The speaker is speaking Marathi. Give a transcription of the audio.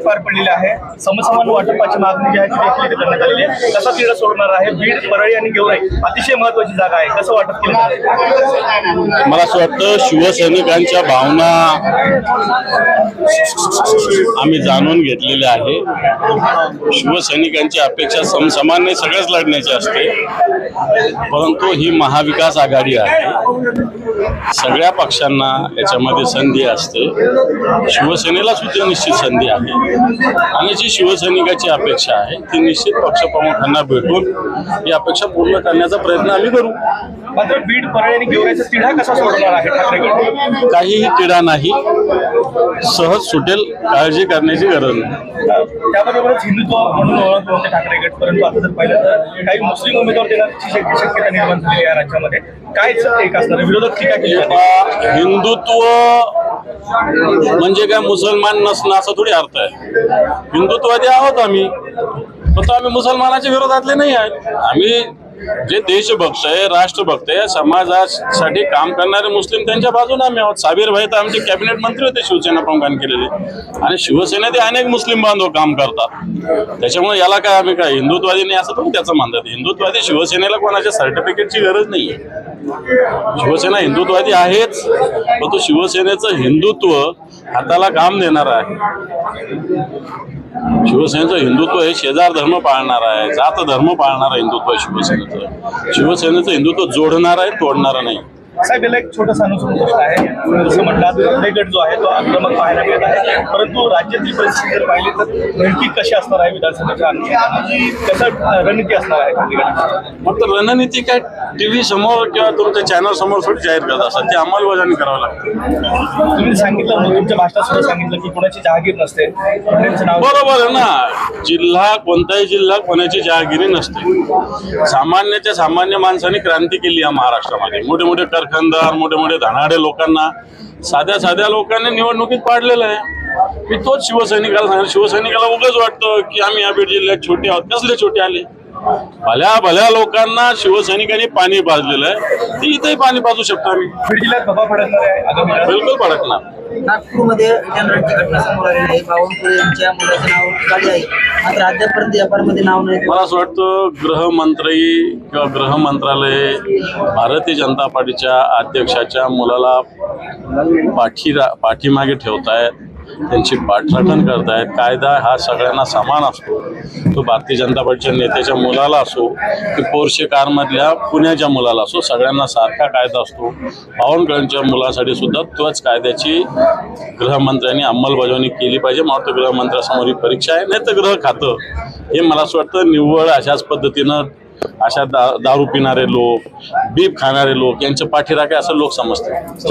पार पडलेले आहे. समसमान वाटपाची मागणी जी आहे ती देखील इथे करण्यात आलेली आहे. कसा तिढा सोडणार आहे? बीड परळी आणि गेवराई अतिशय महत्वाची जागा आहे. कसं वाटप केलं मला असं वाटतं शिवसैनिकांच्या भावना आम्ही जाणून घेतलेल्या आहे. शिवसैनिकांची अपेक्षा समसमान्य सगळ्याच लढण्याची असते. परंतु ही महाविकास आघाडी आहे. सगळ्या पक्षांना याच्यामध्ये संधी असते. शिवसेनेला सुद्धा निश्चित संधी आहे. आणि जी शिवसैनिकाची अपेक्षा आहे ती निश्चित पक्षप्रमुखांना भेटून ही अपेक्षा पूर्ण करण्याचा प्रयत्न आम्ही करू. मात्र बीड परळी आणि तिढा कसा सोडणार आहे काहीही तिढा नाही. सहज सुटेल काळजी करण्याची गरज नाही. त्याबरोबरच हिंदुत्व म्हणून ओळखलं होते ठाकरे गट परंतु आता जर पाहिलं तर काही मुस्लिम उमेदवार देण्याची शक्य- शक्यता निर्माण झाली आहे राज्यामध्ये. काय एक असणार? विरोधक टीका केली हिंदुत्व म्हणजे काय मुसलमान नसणं असा थोडी अर्थ आहे. हिंदुत्ववादी आहोत आम्ही फक्त आम्ही मुसलमानाच्या विरोधातले नाही आहेत. आम्ही जे देशभक्त आहे राष्ट्रभक्त आहे समाजासाठी काम करणारे मुस्लिम त्यांच्या बाजूने आम्ही आहोत. साबीर भाई तर आमचे कॅबिनेट मंत्री होते शिवसेना प्रमुखांनी केलेले. आणि शिवसेनेत अनेक मुस्लिम बांधव काम करतात. त्याच्यामुळे याला काय आम्ही काय हिंदुत्वादी नाही असं पण त्याचं मानतात हिंदुत्वादी शिवसेनेला कोणाच्या सर्टिफिकेटची गरज नाही शिवसेना हिंदुत्वादी आहेच परंतु शिवसेनेचं हिंदुत्व हाताला काम देणार आहे. शिवसेनेचं हिंदुत्व हे शेजार धर्म पाळणार आहे जात धर्म पाळणार हिंदुत्व आहे शिवसेनेचं. शिवसेनेचं हिंदुत्व जोडणार आहे तोडणार नाही. साहेब याला एक छोटासा गोष्ट आहे. जसं म्हटलं ठाकरे गट जो आहे तो आक्रमक पाहायला मिळत आहे. परंतु राज्यातील परिस्थिती जर पाहिली तर नेमकी कशी असणार आहे विधानसभेच्या कसं रणनीती असणार आहे तर रणनीती काय? टीव्ही समोर किंवा तुमच्या चॅनल समोर थोडी जाहीर करत असतात. ती अंमलबजावणी करावी लागते. तुम्ही सांगितलं तुमच्या भाषणात सुद्धा सांगितलं की कोणाची जहागीर नसते. बरोबर आहे ना. जिल्हा कोणताही जिल्हा कोणाची जहागिरी नसते. सामान्याच्या सामान्य माणसाने क्रांती केली या महाराष्ट्रामध्ये. मोठे मोठे कारखानदार मोठे मोठे धनाडे लोकांना साध्या साध्या लोकांनी निवडणुकीत पाडलेलं आहे. मी तोच शिवसैनिकाला सांगेल शिवसैनिकाला उगाच वाटतं की आम्ही या बीड जिल्ह्यात छोटे आहोत. कसले छोटे आले? भल्या भल्या लोकांना शिवसैनिकांनी पाणी पाजलेलं आहे. ते इथेही पाणी पाजू शकतो आम्ही. बिलकुल भडकणार नागपूरमध्ये जनरलची घटना समोर आलेली आहे. बावनकुळे यांच्या मुलाचं नाव काढले आहे. मात्र अद्यापर्यंत व्यापारमध्ये नाव नाही. मला असं वाटतं गृहमंत्री किंवा गृह मंत्रालय भारतीय जनता पार्टीच्या अध्यक्षाच्या मुलाला पाठी पाठीमागे ठेवतायत. त्यांची पाठराखण करतायत कायदा हा सगळ्यांना समान असतो. तो भारतीय जनता पार्टीच्या नेत्याच्या मुलाला असो की पोर्शे कारमधल्या पुण्याच्या मुलाला असो सगळ्यांना सारखा कायदा असतो. बावनकुळेंच्या मुलासाठी सुद्धा तोच कायद्याची गृहमंत्र्यांनी अंमलबजावणी केली पाहिजे. मात्र गृहमंत्र्यासमोर ही परीक्षा आहे नाही तर ग्रह खातं. हे मला असं वाटतं निव्वळ अशाच पद्धतीनं अशा दा दारू पिणारे लोक बीप खाणारे लोक यांच्या पाठीराखे असं लोक समजतात.